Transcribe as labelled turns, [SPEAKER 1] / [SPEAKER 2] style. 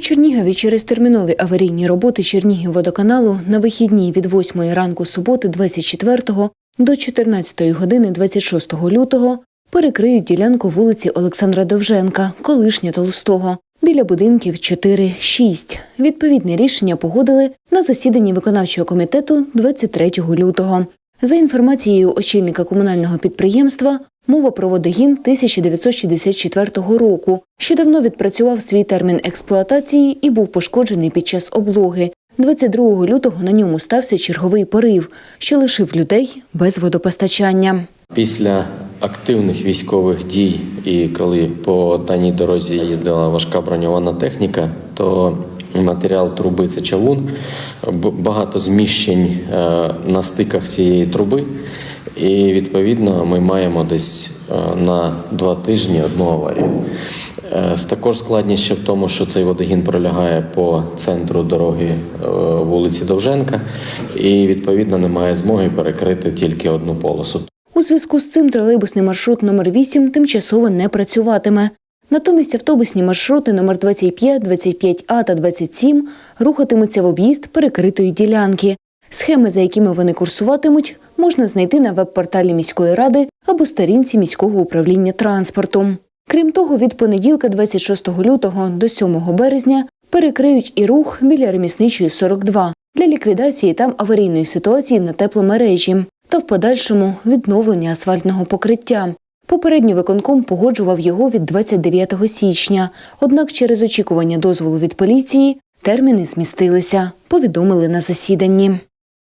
[SPEAKER 1] Чернігові через термінові аварійні роботи Чернігівводоканалу на вихідні від 8 ранку суботи 24 до 14 години 26 лютого перекриють ділянку вулиці Олександра Довженка, колишня Толстого, біля будинків 4-6. Відповідне рішення погодили на засіданні виконавчого комітету 23 лютого. За інформацією очільника комунального підприємства, мова про водогін 1964 року, що давно відпрацював свій термін експлуатації і був пошкоджений під час облоги. 22 лютого на ньому стався черговий порив, що лишив людей без водопостачання.
[SPEAKER 2] Після активних військових дій, і коли по даній дорозі їздила важка броньована техніка, то матеріал труби це чавун, багато зміщень е, на стиках цієї труби, і відповідно ми маємо десь е, на два тижні одну аварію. Е, Також складність в тому, що цей водогін пролягає по центру дороги вулиці Довженка, і відповідно немає змоги перекрити тільки одну полосу.
[SPEAKER 1] У зв'язку з цим тролейбусний маршрут номер 8 тимчасово не працюватиме. Натомість автобусні маршрути номер 25, 25А та 27 рухатимуться в об'їзд перекритої ділянки. Схеми, за якими вони курсуватимуть, можна знайти на веб-порталі міської ради або сторінці міського управління транспорту. Крім того, від понеділка, 26 лютого до 7 березня перекриють і рух біля ремісничої 42 для ліквідації там аварійної ситуації на тепломережі та в подальшому відновлення асфальтного покриття. Попередньо виконком погоджував його від 29 січня. Однак через очікування дозволу від поліції терміни змістилися, повідомили на засіданні.